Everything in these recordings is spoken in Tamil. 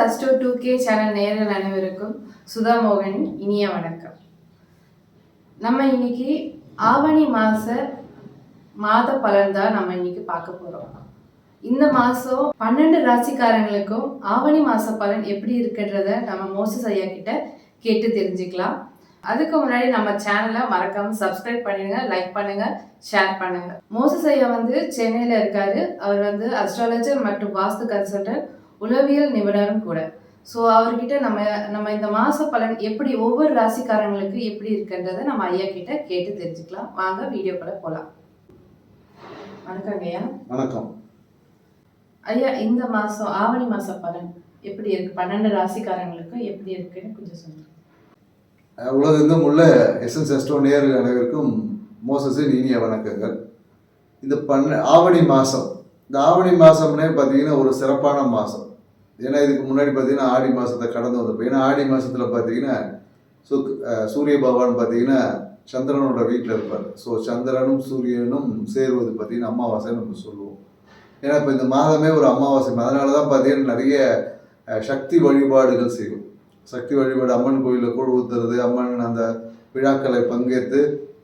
அஸ்டோ டூ கே சேனல் நேரில் அனைவருக்கும் சுதா மோகன் இனிய வணக்கம். நம்ம இன்னைக்கு ஆவணி மாத மாத பலன் தான் நம்ம இன்னைக்கு பார்க்க போகிறோம் இந்த மாதம் பன்னெண்டு ராசிக்காரங்களுக்கும் ஆவணி மாத பலன் எப்படி இருக்குன்றத நம்ம மோசஸ் ஐயா கிட்ட கேட்டு தெரிஞ்சுக்கலாம். அதுக்கு முன்னாடி நம்ம சேனலை மறக்காம சப்ஸ்கிரைப் பண்ணிடுங்க லைக் பண்ணுங்க ஷேர் பண்ணுங்க. மோசஸ் ஐயா வந்து சென்னையில் இருக்காரு. அவர் வந்து அஸ்ட்ராலஜர் மற்றும் வாஸ்து கன்சல்டன்ட் உளவியல் நிபுணரும் கூட. ஸோ அவர்கிட்ட நம்ம நம்ம இந்த மாச பலன் எப்படி ஒவ்வொரு ராசிக்காரங்களுக்கு எப்படி இருக்குன்றதை நம்ம ஐயா கிட்ட கேட்டு தெரிஞ்சுக்கலாம். வாங்க வீடியோக்குள்ள போகலாம் வணக்கங்க ஐயா. வணக்கம். ஐயா இந்த மாசம் ஆவணி மாச பலன் எப்படி இருக்கு? பன்னெண்டு ராசிக்காரங்களுக்கு எப்படி இருக்குன்னு கொஞ்சம் சொல்லுங்க. உலகெங்கும் உள்ள எஸ்எஸ் எஸ்டோ நேர்கள் அனைவருக்கும் மோசஸின் இனிய வணக்கங்கள். இந்த பண்ண ஆவணி மாதம் இந்த ஆவணி மாதம்னே பார்த்தீங்கன்னா ஒரு சிறப்பான மாதம் ஏன்னா இதுக்கு முன்னாடி பார்த்தீங்கன்னா ஆடி மாதத்தை கடந்து வந்தப்போ ஏன்னா ஆடி மாதத்தில் பார்த்தீங்கன்னா சுக் சூரிய பகவான் பார்த்தீங்கன்னா சந்திரனோட வீட்டில் இருப்பார். ஸோ சந்திரனும் சூரியனும் சேருவது பார்த்தீங்கன்னா அமாவாசை நம்ம சொல்லுவோம். ஏன்னா இப்போ இந்த மாதமே ஒரு அமாவாசை அதனால தான் பார்த்தீங்கன்னா நிறைய சக்தி வழிபாடுகள் செய்வோம். சக்தி வழிபாடு அம்மன் கோயிலில் கூழ் ஊத்துறது அம்மன் அந்த விழாக்களை பங்கேற்று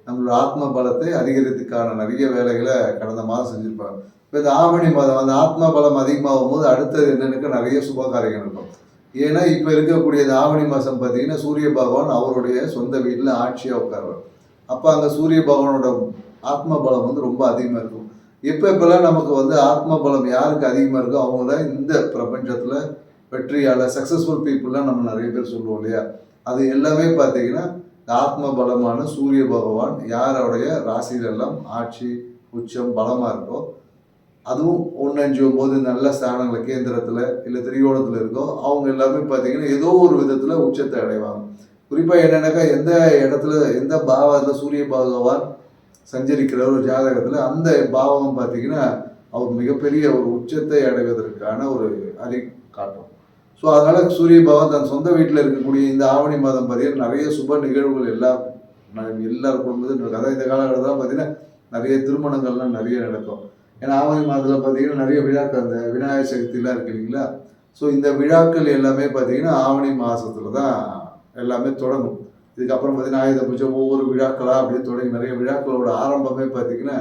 நம்மளோட ஆத்ம பலத்தை அதிகரித்துக்கான நிறைய வேலைகளை கடந்த மாதம் செஞ்சுருப்பாங்க. இப்போ இந்த ஆவணி மாதம் அந்த ஆத்ம பலம் அதிகமாகும் போது அடுத்தது என்னென்னு நிறைய சுபகாரியங்கள் இருக்கும். ஏன்னா இப்போ இருக்கக்கூடிய இந்த ஆவணி மாதம் பார்த்தீங்கன்னா சூரிய பகவான் அவருடைய சொந்த வீட்டில் ஆட்சியாக உட்காருவார். அப்போ அங்கே சூரிய பகவானோட ஆத்ம பலம் வந்து ரொம்ப அதிகமாக இருக்கும். எப்போ இப்போல்லாம் நமக்கு வந்து ஆத்ம பலம் யாருக்கு அதிகமாக இருக்கோ அவங்கள இந்த பிரபஞ்சத்தில் வெற்றியாளர் சக்ஸஸ்ஃபுல் பீப்புளெலாம் நம்ம நிறைய பேர் சொல்லுவோம் இல்லையா? அது எல்லாமே பார்த்தீங்கன்னா ஆத்ம பலமான சூரிய பகவான் யாருடைய ராசியிலெல்லாம் ஆட்சி உச்சம் பலமாக இருக்கோ அதுவும் ஒன்று அஞ்சு ஒம்பது நல்ல ஸ்தானங்களில் கேந்திரத்தில் இல்லை திரிகோணத்தில் இருக்கோ அவங்க எல்லாமே பார்த்தீங்கன்னா ஏதோ ஒரு விதத்தில் உச்சத்தை அடைவாங்க. குறிப்பாக என்னென்னாக்கா எந்த இடத்துல எந்த பாவத்தில் சூரிய பகவான் சஞ்சரிக்கிற ஒரு ஜாதகத்தில் அந்த பாவகம் பார்த்தீங்கன்னா அவர் மிகப்பெரிய ஒரு உச்சத்தை அடைவதற்கான ஒரு அறி காட்டும். ஸோ அதனால் சூரிய பகவான் தன் சொந்த வீட்டில் இருக்கக்கூடிய இந்த ஆவணி மாதம் பார்த்தீங்கன்னா நிறைய சுப நிகழ்வுகள் எல்லாம் எல்லாருக்கும் எல்லார் நடக்கும் அதாவது இந்த காலகட்டத்தில் பார்த்தீங்கன்னா நிறைய திருமணங்கள்லாம் நிறைய நடக்கும். ஏன்னா ஆவணி மாதத்தில் பார்த்தீங்கன்னா நிறைய விழாக்கள் அந்த விநாயகர் சதுர்த்திலாம் இருக்கு இல்லைங்களா? ஸோ இந்த விழாக்கள் எல்லாமே பார்த்தீங்கன்னா ஆவணி மாதத்தில் தான் எல்லாமே தொடங்கும். இதுக்கப்புறம் பார்த்தீங்கன்னா ஆயுத பூஜை ஒவ்வொரு விழாக்களாக அப்படியே தொடங்கி நிறைய விழாக்களோட ஆரம்பமே பார்த்தீங்கன்னா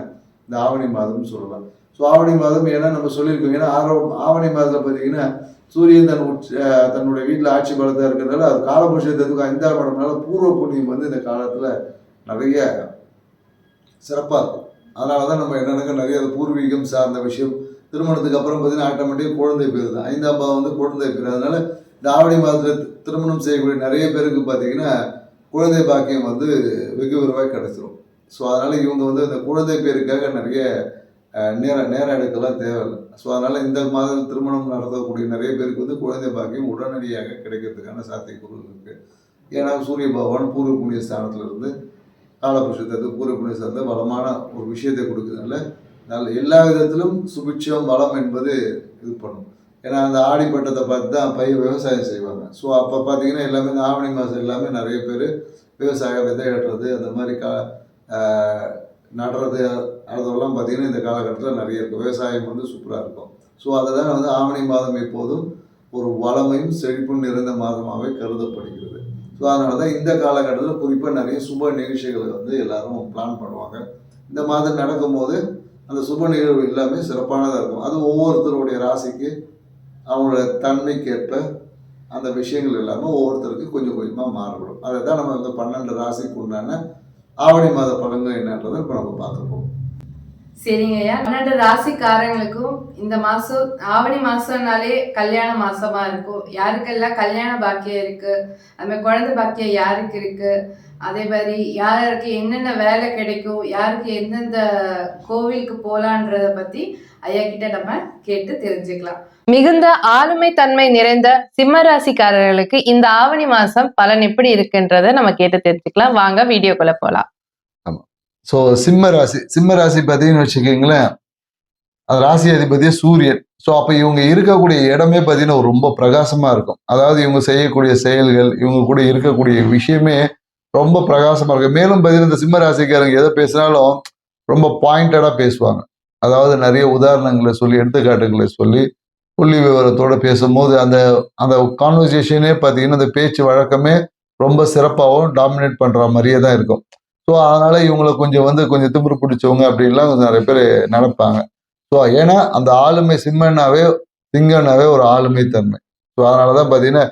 இந்த ஆவணி மாதம்னு சொல்லலாம். ஸோ ஆவணி மாதம் ஏன்னா நம்ம சொல்லியிருக்கோம். ஏன்னா ஆரம்பம் ஆவணி மாதத்தில் பார்த்தீங்கன்னா சூரியன் தன் உச்ச தன்னுடைய வீட்டில் ஆட்சி பலத்தாக இருக்கிறதால அது காலபுஷத்துக்கு ஐந்தாம் இடம்னால பூர்வ புண்ணியம் வந்து இந்த காலத்தில் நிறைய சிறப்பாக இருக்கும். அதனால தான் நம்ம என்னென்னாக்கா நிறைய பூர்வீகம் சார்ந்த விஷயம். திருமணத்துக்கு அப்புறம் பார்த்தீங்கன்னா ஆட்டோமேட்டிக் குழந்தை பேர் தான். ஐந்தாம் பாவம் வந்து குழந்தை பேர். அதனால இந்த ஆவணி மாதத்தில் திருமணம் செய்யக்கூடிய நிறைய பேருக்கு பார்த்தீங்கன்னா குழந்தை பாக்கியம் வந்து வெகு விரைவாக கிடைச்சிரும். ஸோ அதனால் இவங்க வந்து இந்த குழந்தை பேருக்காக நிறைய நேர நேர நேரம் எடுக்கலாம் தேவையில்லை. ஸோ அதனால் இந்த மாதம் திருமணம் நடத்தக்கூடிய நிறைய பேருக்கு வந்து குழந்தை பாக்கியம் உடனடியாக கிடைக்கிறதுக்கான சாத்தியக்கூறுகள் இருக்குது ஏன்னா சூரிய பகவான் பூர்வ புண்ணிய இருந்து காலபுருஷத்தை பூர்வ புண்ணிய வளமான ஒரு விஷயத்தை கொடுக்குறதுனால நல்ல எல்லா விதத்திலும் சுபிட்சம் வளம் என்பது இது பண்ணும். ஏன்னா அந்த ஆடிப்பட்டத்தை பார்த்து தான் பயிர் விவசாயம் செய்வாங்க. ஸோ அப்போ பார்த்தீங்கன்னா எல்லாமே இந்த ஆவணி மாதம் எல்லாமே நிறைய பேர் விவசாயம் விதை ஏற்றுறது அந்த மாதிரி கா நடுறது அதெல்லாம் பார்த்தீங்கன்னா இந்த காலகட்டத்தில் நிறைய இருக்கும். விவசாயம் வந்து சூப்பராக இருக்கும். ஸோ அதுதான் வந்து ஆவணி மாதம் எப்போதும் ஒரு வளமையும் செழிப்பும் நிறைந்த மாதமாகவே கருதப்படுகிறது. ஸோ அதனால தான் இந்த காலகட்டத்தில் குறிப்பாக நிறைய சுப நிகழ்ச்சிகளை வந்து எல்லாரும் பிளான் பண்ணுவாங்க. இந்த மாதம் நடக்கும்போது அந்த சுப நிகழ்வு எல்லாமே சிறப்பானதாக இருக்கும். அது ஒவ்வொருத்தருடைய ராசிக்கு அவங்களோட தன்மைக்கேற்ப அந்த விஷயங்கள் எல்லாமே ஒவ்வொருத்தருக்கும் கொஞ்சம் கொஞ்சமாக மாறுபடும். அதை தான் நம்ம இந்த பன்னெண்டு ராசிக்கு உண்டான ஆவணி மாத பலன்கள் என்னன்றதை இப்போ நம்ம பார்க்க போகிறோம் சரிங்க ஐயா. பன்னெண்டு ராசிக்காரங்களுக்கும் இந்த மாசம் ஆவணி மாசம்னாலே கல்யாண மாசமா இருக்கும். யாருக்கெல்லாம் கல்யாண பாக்கியம் இருக்கு? அது மாதிரி குழந்தை பாக்கியம் யாருக்கு இருக்கு? அதே மாதிரி யாருக்கு என்னென்ன வேலை கிடைக்கும்? யாருக்கு எந்தெந்த கோவிலுக்கு போலான்றத பத்தி ஐயா கிட்ட நம்ம கேட்டு தெரிஞ்சுக்கலாம். மிகுந்த ஆளுமை தன்மை நிறைந்த சிம்ம ராசிக்காரர்களுக்கு இந்த ஆவணி மாசம் பலன் எப்படி இருக்குன்றத நம்ம கேட்டு தெரிஞ்சுக்கலாம். வாங்க வீடியோக்குள்ள போலாம். ஸோ சிம்ம ராசி சிம்ம ராசி பார்த்தீங்கன்னு வச்சுக்கோங்களேன். அது ராசி அதிபதியே சூரியன். ஸோ அப்போ இவங்க இருக்கக்கூடிய இடமே பார்த்தீங்கன்னா ரொம்ப பிரகாசமாக இருக்கும். அதாவது இவங்க செய்யக்கூடிய செயல்கள் இவங்க கூட இருக்கக்கூடிய விஷயமே ரொம்ப பிரகாசமாக இருக்கும். மேலும் பார்த்தீங்கன்னா இந்த சிம்ம ராசிக்காரங்க எதை பேசினாலும் ரொம்ப பாயிண்டடாக பேசுவாங்க. அதாவது நிறைய உதாரணங்களை சொல்லி எடுத்துக்காட்டுகளை சொல்லி புள்ளி விவரத்தோட பேசும்போது அந்த அந்த கான்வர்சேஷனே பார்த்தீங்கன்னா அந்த பேச்சு வழக்கமே ரொம்ப சிறப்பாகவும் டாமினேட் பண்ணுற மாதிரியே தான் இருக்கும். ஸோ அதனால இவங்களை கொஞ்சம் வந்து கொஞ்சம் திமிரு பிடிச்சவங்க அப்படின்லாம் கொஞ்சம் நிறைய பேர் நினைப்பாங்க. ஸோ ஏன்னா அந்த ஆளுமை சிம்மன்னாவே சிங்கன்னாவே ஒரு ஆளுமை தன்மை. ஸோ அதனால தான் பார்த்தீங்கன்னா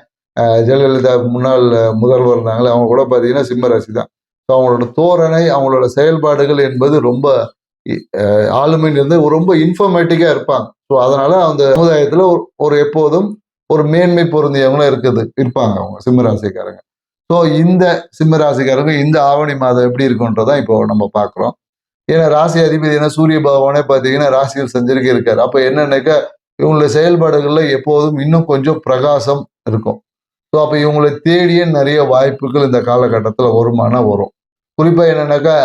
ஜெயலலிதா முன்னாள் முதல்வர் இருந்தாங்களே அவங்க கூட பார்த்தீங்கன்னா சிம்ம ராசி தான். ஸோ அவங்களோட தோரணை அவங்களோட செயல்பாடுகள் என்பது ரொம்ப அஹ், ரொம்ப இன்ஃபர்மேட்டிக்காக இருப்பாங்க. ஸோ அதனால அந்த சமுதாயத்தில் ஒரு- ஒரு எப்போதும் ஒரு மேன்மை பொருந்தியவங்களும் இருக்குது இருப்பாங்க அவங்க சிம்மராசிக்காரங்க ஸோ இந்த சிம்மராசிக்காரங்க இந்த ஆவணி மாதம் எப்படி இருக்குன்றதான் இப்போ நம்ம பார்க்குறோம். ஏன்னா ராசி அதிபதி ஏன்னா சூரிய பகவானே பார்த்தீங்கன்னா ராசியில் சஞ்சரிக்க இருக்காரு. அப்போ என்னன்னாக்கா இவங்களுடைய செயல்பாடுகளில் எப்போதும் இன்னும் கொஞ்சம் பிரகாசம் இருக்கும். ஸோ அப்போ இவங்களை தேடிய நிறைய வாய்ப்புகள் இந்த காலகட்டத்தில் வருமானம் வரும். குறிப்பாக என்னன்னாக்கா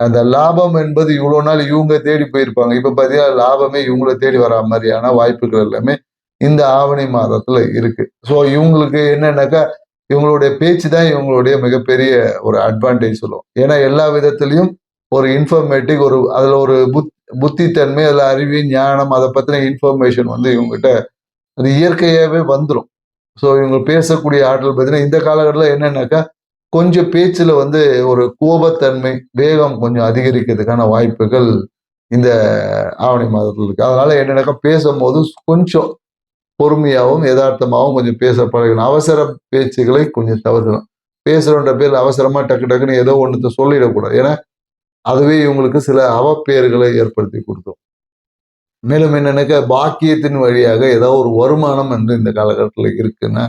அந்த லாபம் என்பது இவ்வளோ நாள் இவங்க தேடி போயிருப்பாங்க. இப்போ பார்த்தீங்கன்னா லாபமே இவங்களை தேடி வரா மாதிரியான வாய்ப்புகள் எல்லாமே இந்த ஆவணி மாதத்தில் இருக்கு. ஸோ இவங்களுக்கு என்னன்னாக்கா இவங்களுடைய பேச்சு தான் இவங்களுடைய மிகப்பெரிய ஒரு அட்வான்டேஜ் சொல்லுவோம். ஏன்னா எல்லா விதத்திலையும் ஒரு இன்ஃபர்மேட்டிக் ஒரு அதில் ஒரு புத் புத்தித்தன்மை அதில் அறிவு ஞானம் அதை பற்றின இன்ஃபர்மேஷன் வந்து இவங்ககிட்ட அது இயற்கையாகவே வந்துடும் ஸோ இவங்க பேசக்கூடிய ஆற்றல் பார்த்தீங்கன்னா இந்த காலகட்டத்தில் என்னென்னாக்கா கொஞ்சம் பேச்சில் வந்து ஒரு கோபத்தன்மை வேகம் கொஞ்சம் அதிகரிக்கிறதுக்கான வாய்ப்புகள் இந்த ஆவணி மாதத்தில் இருக்குது அதனால் என்னென்னாக்கா பேசும்போது கொஞ்சம் பொறுமையாகவும் யதார்த்தமாகவும் கொஞ்சம் பேச பழகணும். அவசர பேச்சுகளை கொஞ்சம் தவிர்க்கணும். பேசுகிறோன்ற பேர் அவசரமா டக்கு டக்குன்னு ஏதோ ஒன்றுத்த சொல்லிடக்கூடாது. ஏன்னா அதுவே இவங்களுக்கு சில அவப்பெயர்களை ஏற்படுத்தி கொடுக்கும். மேலும் என்னன்னாக்கா பாக்கியத்தின் வழியாக ஏதோ ஒரு வருமானம் என்று இந்த காலகட்டத்தில் இருக்குன்னா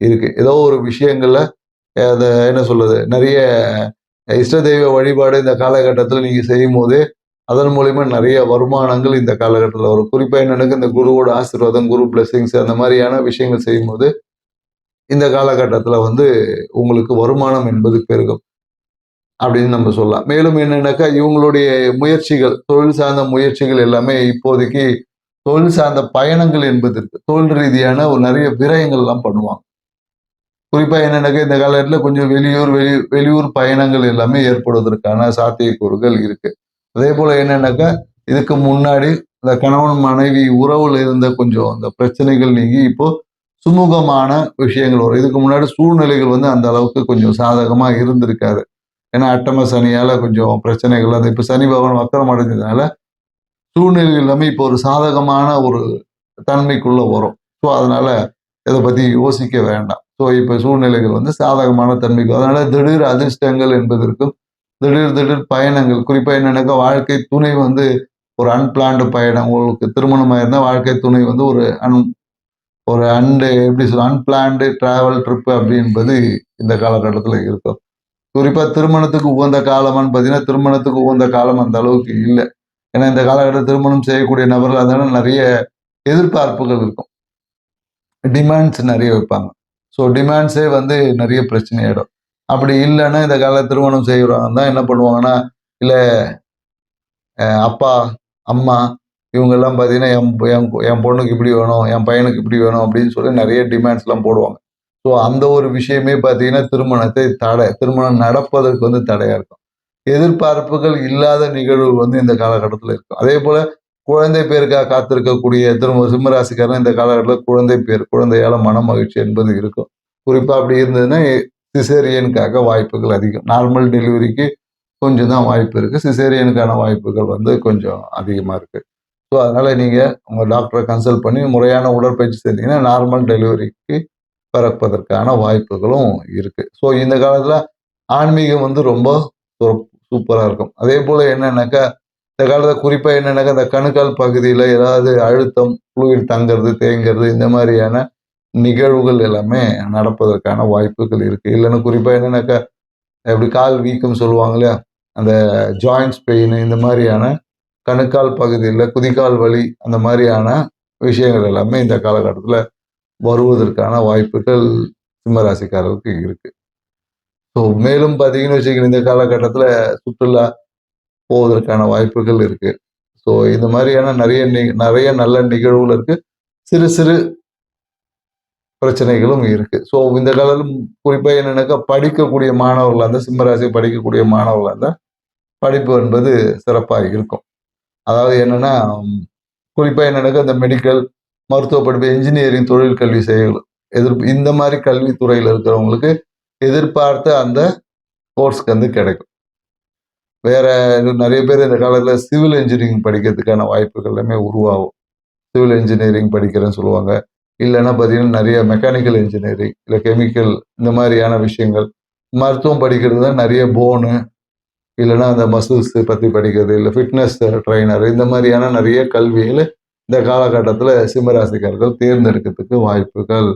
இருக்கு. ஏதோ ஒரு விஷயங்கள்ல அதை என்ன சொல்றது நிறைய இஷ்ட தெய்வ வழிபாடு இந்த காலகட்டத்தில் நீங்க செய்யும் போதே அதன் மூலயமா நிறைய வருமானங்கள் இந்த காலகட்டத்தில் வரும். குறிப்பாக என்னன்னா இந்த குருவோட ஆசீர்வாதம் குரு பிளெஸிங்ஸ் அந்த மாதிரியான விஷயங்கள் செய்யும்போது இந்த காலகட்டத்தில் வந்து உங்களுக்கு வருமானம் என்பது பெருகும் அப்படின்னு நம்ம சொல்லலாம். மேலும் என்னன்னாக்கா இவங்களுடைய முயற்சிகள் தொழில் சார்ந்த முயற்சிகள் எல்லாமே இப்போதைக்கு தொழில் சார்ந்த பயணங்கள் என்பது இருக்கு. தொழில் ரீதியான ஒரு நிறைய விரயங்கள்லாம் பண்ணுவாங்க. குறிப்பாக என்னன்னாக்கா இந்த காலகட்டத்தில் கொஞ்சம் வெளியூர் வெளி வெளியூர் பயணங்கள் எல்லாமே ஏற்படுவதற்கான சாத்தியக்கூறுகள் இருக்கு. அதே போல என்னன்னாக்கா இதுக்கு முன்னாடி இந்த கணவன் மனைவி உறவுல இருந்த கொஞ்சம் அந்த பிரச்சனைகள் நீங்கி இப்போ சுமூகமான விஷயங்கள் வரும். இதுக்கு முன்னாடி சூழ்நிலைகள் வந்து அந்த அளவுக்கு கொஞ்சம் சாதகமா இருந்திருக்காது. ஏன்னா அட்டம சனியால கொஞ்சம் பிரச்சனைகள் அது இப்போ சனி பகவான் வக்கரம் அடைஞ்சதுனால சூழ்நிலைகள் எல்லாமே இப்போ ஒரு சாதகமான ஒரு தன்மைக்குள்ள வரும். ஸோ அதனால இதை பத்தி யோசிக்க வேண்டாம். ஸோ இப்போ சூழ்நிலைகள் வந்து சாதகமான தன்மைக்கு அதனால திடீர் அதிர்ஷ்டங்கள் என்பதற்கும் திடீர் திடீர் பயணங்கள் குறிப்பாக என்னென்னாக்கா வாழ்க்கை துணை வந்து ஒரு அன்பிளான்டு பயணம். உங்களுக்கு திருமணமாக இருந்தால் வாழ்க்கை துணை வந்து ஒரு அன் ஒரு அண்டு எப்படி சொல்ல அன்பிளான்டு ட்ராவல் ட்ரிப்பு அப்படின்றது இந்த காலகட்டத்தில் இருக்கும். குறிப்பாக திருமணத்துக்கு உகந்த காலம்னு பார்த்தீங்கன்னா திருமணத்துக்கு உகந்த காலம் அந்த அளவுக்கு இல்லை. ஏன்னா இந்த காலகட்டத்தில் திருமணம் செய்யக்கூடிய நபர்கள் அதனால நிறைய எதிர்பார்ப்புகள் இருக்கும். டிமாண்ட்ஸ் நிறைய வைப்பாங்க. ஸோ டிமாண்ட்ஸே வந்து நிறைய பிரச்சனையாயிடும் அப்படி இல்லைன்னா இந்த கால திருமணம் செய்கிறவங்க தான் என்ன பண்ணுவாங்கன்னா இல்லை அப்பா அம்மா இவங்கெல்லாம் பார்த்தீங்கன்னா என் என் என் பொண்ணுக்கு இப்படி வேணும் என் பையனுக்கு இப்படி வேணும் அப்படின்னு சொல்லி நிறைய டிமாண்ட்ஸ்லாம் போடுவாங்க. ஸோ அந்த ஒரு விஷயமே பார்த்தீங்கன்னா திருமணத்தை தடை திருமணம் நடப்பதற்கு வந்து தடையாக இருக்கும். எதிர்பார்ப்புகள் இல்லாத நிகழ்வு வந்து இந்த காலகட்டத்தில் இருக்கும். அதே போல் குழந்தை பேருக்காக காத்திருக்கக்கூடிய திரும்ப சிம்மராசிக்காரன் இந்த காலகட்டத்தில் குழந்தை பேர் குழந்தையால மன மகிழ்ச்சி என்பது இருக்கும். குறிப்பாக அப்படி இருந்ததுன்னா சிசேரியனுக்காக வாய்ப்புகள் அதிகம். நார்மல் டெலிவரிக்கு கொஞ்சம் தான் வாய்ப்பு இருக்குது சிசேரியனுக்கான வாய்ப்புகள் வந்து கொஞ்சம் அதிகமாக இருக்குது ஸோ அதனால் நீங்கள் உங்கள் டாக்டரை கன்சல்ட் பண்ணி முறையான உடற்பயிற்சி செஞ்சீங்கன்னா நார்மல் டெலிவரிக்கு பிறப்பதற்கான வாய்ப்புகளும் இருக்குது ஸோ இந்த காலத்தில் ஆன்மீகம் வந்து ரொம்ப சூப்பராக இருக்கும். அதே போல் என்னென்னாக்கா இந்த காலத்தில் குறிப்பாக என்னென்னாக்கா இந்த கணுக்கால் பகுதியில் ஏதாவது அழுத்தம் குழுவில் தங்கிறது தேங்கிறது இந்த மாதிரியான நிகழ்வுகள் எல்லாமே நடப்பதற்கான வாய்ப்புகள் இருக்குது இல்லைன்னா குறிப்பாக என்னன்னாக்கா எப்படி கால் வீக்கம் சொல்லுவாங்க இல்லையா? அந்த ஜாயின்ஸ் பெயின் இந்த மாதிரியான கணுக்கால் பகுதியில் குதிக்கால் வலி அந்த மாதிரியான விஷயங்கள் எல்லாமே இந்த காலகட்டத்தில் வருவதற்கான வாய்ப்புகள் சிம்மராசிக்காரருக்கு இருக்கு. ஸோ மேலும் பார்த்தீங்கன்னு வச்சுக்கோங்க இந்த காலகட்டத்தில் சுற்றுலா போவதற்கான வாய்ப்புகள் இருக்குது ஸோ இந்த மாதிரியான நிறைய நி- நிறைய நல்ல நிகழ்வுகள் இருக்குது சிறு சிறு பிரச்சனைகளும் இருக்கு. ஸோ இந்த காலத்தில் குறிப்பாக என்னென்னாக்கா படிக்கக்கூடிய மாணவர்களாக இருந்தால் சிம்மராசி படிக்கக்கூடிய மாணவர்களாக இருந்தால் படிப்பு என்பது சிறப்பாக இருக்கும். அதாவது என்னென்னா குறிப்பாக என்னென்னாக்கா இந்த மெடிக்கல் மருத்துவ படிப்பு இன்ஜினியரிங் தொழில் கல்வி செய்ய எதிர்ப்பு இந்த மாதிரி கல்வித்துறையில் இருக்கிறவங்களுக்கு எதிர்பார்த்த அந்த கோர்ஸ்க்கு வந்து கிடைக்கும். வேற நிறைய பேர் இந்த காலத்தில் சிவில் இன்ஜினியரிங் படிக்கிறதுக்கான வாய்ப்புகள் எல்லாமே உருவாகும். சிவில் இன்ஜினியரிங் படிக்கிறேன்னு சொல்லுவாங்க. இல்லைன்னா பார்த்தீங்கன்னா நிறைய மெக்கானிக்கல் இன்ஜினியரிங் இல்லை கெமிக்கல் இந்த மாதிரியான விஷயங்கள். மருத்துவம் படிக்கிறது தான் நிறைய போனு இல்லைன்னா அந்த மசில்ஸ் பற்றி படிக்கிறது இல்லை ஃபிட்னஸ் ட்ரைனர் இந்த மாதிரியான நிறைய கல்விகள் இந்த காலகட்டத்தில் சிம்மராசிக்காரர்கள் தேர்ந்தெடுக்கிறதுக்கு வாய்ப்புகள்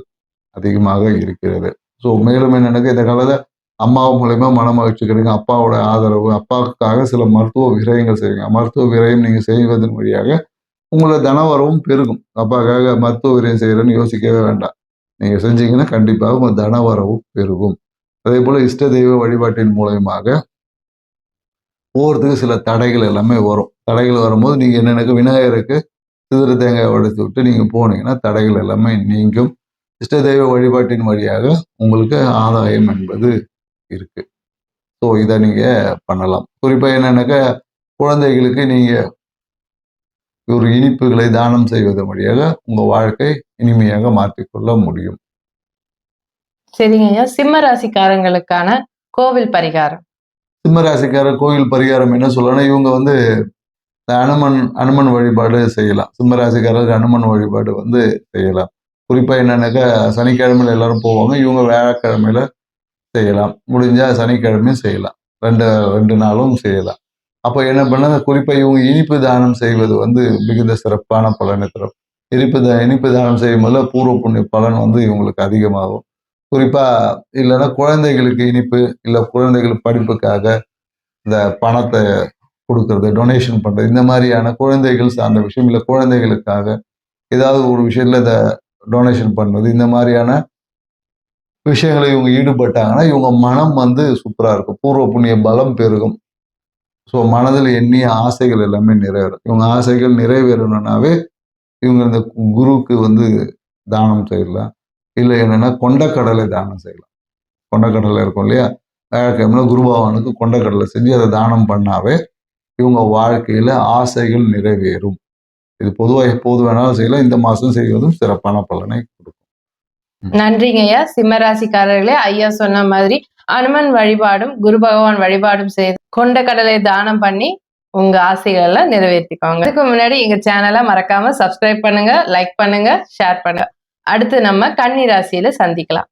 அதிகமாக இருக்கிறது. ஸோ மேலும் என்னென்னக்கு இந்த காலத்தில் அம்மா மூலயமா மன மகிழ்ச்சி அப்பாவோட ஆதரவு அப்பாவுக்காக சில மருத்துவ விரயங்கள் செய்வீங்க. மருத்துவ விரயம் நீங்கள் செய்வதன் வழியாக உங்களோட தனவரவும் பெருகும். அப்பாக்காக மருத்துவ விரயம் செய்கிறேன்னு யோசிக்கவே வேண்டாம். நீங்கள் செஞ்சீங்கன்னா கண்டிப்பாக உங்கள் தனவரவும் பெருகும். அதே போல் இஷ்ட தெய்வ வழிபாட்டின் மூலயமாக ஒவ்வொருத்துக்கும் சில தடைகள் எல்லாமே வரும். தடைகள் வரும்போது நீங்கள் என்னென்னக்கு விநாயகருக்கு சிதிர தேங்காய் உடைத்து விட்டு நீங்கள் போனீங்கன்னா தடைகள் எல்லாமே நீங்கும். இஷ்ட தெய்வ வழிபாட்டின் வழியாக உங்களுக்கு ஆதாயம் என்பது இருக்குது ஸோ இதை நீங்கள் பண்ணலாம். குறிப்பாக என்னென்னாக்கா குழந்தைகளுக்கு நீங்கள் ஒரு இனிப்புகளை தானம் செய்வதன் வழியாக உங்கள் வாழ்க்கை இனிமையாக மாற்றிக்கொள்ள முடியும். சரிங்க ஐயா. சிம்ம ராசிக்காரங்களுக்கான கோவில் பரிகாரம். சிம்மராசிக்காரர் கோயில் பரிகாரம் என்ன சொல்லணும் இவங்க வந்து அனுமன் அனுமன் வழிபாடு செய்யலாம். சிம்மராசிக்காரருக்கு அனுமன் வழிபாடு வந்து செய்யலாம். குறிப்பாக என்னன்னாக்கா சனிக்கிழமையில எல்லாரும் போவாங்க. இவங்க வியாழக்கிழமையில செய்யலாம். முடிஞ்சா சனிக்கிழமையும் செய்யலாம். ரெண்டு ரெண்டு நாளும் செய்யலாம். அப்போ என்ன பண்ண குறிப்பாக இவங்க இனிப்பு தானம் செய்வது வந்து மிகுந்த சிறப்பான பலனை தரும் இனிப்பு தா இனிப்பு தானம் செய்யும் போது பூர்வ புண்ணிய பலன் வந்து இவங்களுக்கு அதிகமாகும். குறிப்பாக இல்லைன்னா குழந்தைகளுக்கு இனிப்பு இல்லை குழந்தைகள் படிப்புக்காக இந்த பணத்தை கொடுக்கறது டொனேஷன் பண்ணுறது இந்த மாதிரியான குழந்தைகள் சார்ந்த விஷயம் இல்லை குழந்தைகளுக்காக ஏதாவது ஒரு விஷயத்தில் இதை டொனேஷன் பண்ணுறது இந்த மாதிரியான விஷயங்களை இவங்க ஈடுபட்டாங்கன்னா இவங்க மனம் வந்து சூப்பராக இருக்கும். பூர்வ புண்ணிய பலம் பெருகும். ஸோ மனதில் எண்ணிய ஆசைகள் எல்லாமே நிறைவேறும். இவங்க ஆசைகள் நிறைவேறணும்னாவே இவங்க இந்த குருவுக்கு வந்து தானம் செய்யலாம். இல்லை என்னன்னா கொண்டக்கடலை தானம் செய்யலாம். கொண்டக்கடலை இருக்கும் இல்லையா? வியாழக்கிழமை குருபகவானுக்கு கொண்டக்கடலை செஞ்சு அதை தானம் பண்ணாவே இவங்க வாழ்க்கையில ஆசைகள் நிறைவேறும். இது பொதுவாக எப்போது வேணாலும் செய்யலாம். இந்த மாதம் செய்வதும் சிறப்பான பலனை கொடுக்கும். நன்றிங்க ஐயா சிம்மராசிக்காரர்களே ஐயா சொன்ன மாதிரி அனுமன் வழிபாடும் குரு பகவான் வழிபாடும் செய்து கொண்ட கடலை தானம் பண்ணி உங்க ஆசைகள் எல்லாம் நிறைவேற்றிக்கோங்க. இதுக்கு முன்னாடி எங்க சேனலை மறக்காம சப்ஸ்கிரைப் பண்ணுங்க லைக் பண்ணுங்க ஷேர் பண்ணுங்க. அடுத்து நம்ம கன்னி ராசியில சந்திக்கலாம்.